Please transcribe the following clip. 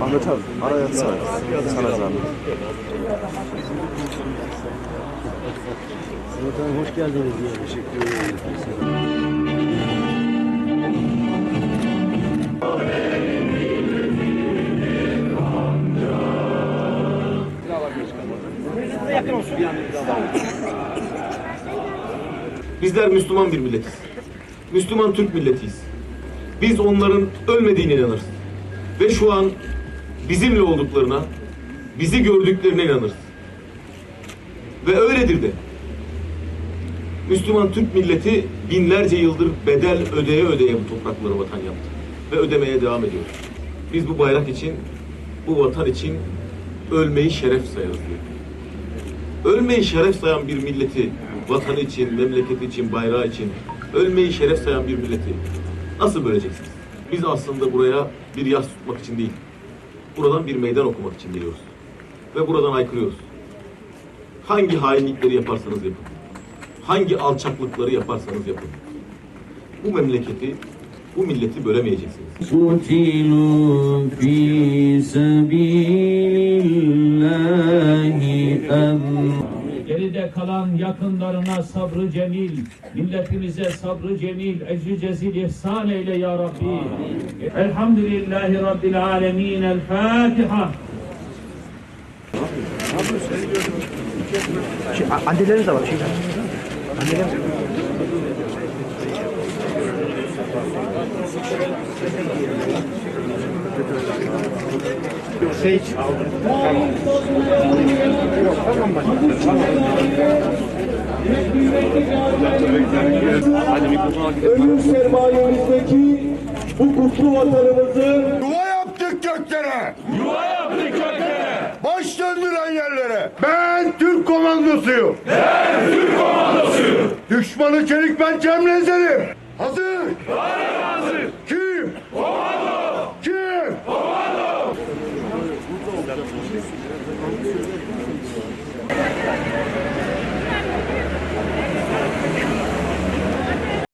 Ahmet abi araya atsana. Sana zahmet. Zaten hoş geldiniz diye teşekkür ederim. Bizler Müslüman bir milletiz. Müslüman Türk milletiyiz. Biz onların ölmediğine inanırız. Ve şu an bizimle olduklarına, bizi gördüklerine inanırız. Ve öyledir de. Müslüman Türk milleti binlerce yıldır bedel ödeye ödeye bu toprakları vatan yaptı. Ve ödemeye devam ediyor. Biz bu bayrak için, bu vatan için ölmeyi şeref sayarız diyor. Ölmeyi şeref sayan bir milleti, vatanı için, memleketi için, bayrağı için, ölmeyi şeref sayan bir milleti nasıl böleceksiniz? Biz aslında buraya bir yas tutmak için değil, buradan bir meydan okumak için geliyoruz. Ve buradan aykırıyoruz. Hangi hainlikleri yaparsanız yapın, hangi alçaklıkları yaparsanız yapın. Bu memleketi, bu milleti bölemeyeceksiniz. Geride kalan yakınlarına sabrı cemil, milletimize sabrı cemil, ecri cezil ihsan eyle ya Rabbi. Elhamdülillahi Rabbil alemin. El Fatiha. Anneleriniz de var. Şey, anneleriniz ölüm sermayemizdeki bu kutlu vatanımızı Yuva yaptık göklere. Yuva yaptık göklere. Baş döndüren yerlere. Ben Türk komandosuyum. Ben Türk komandosuyum. Düşmanı çelik ben cemlezerim. Hazır. hazır. Kim?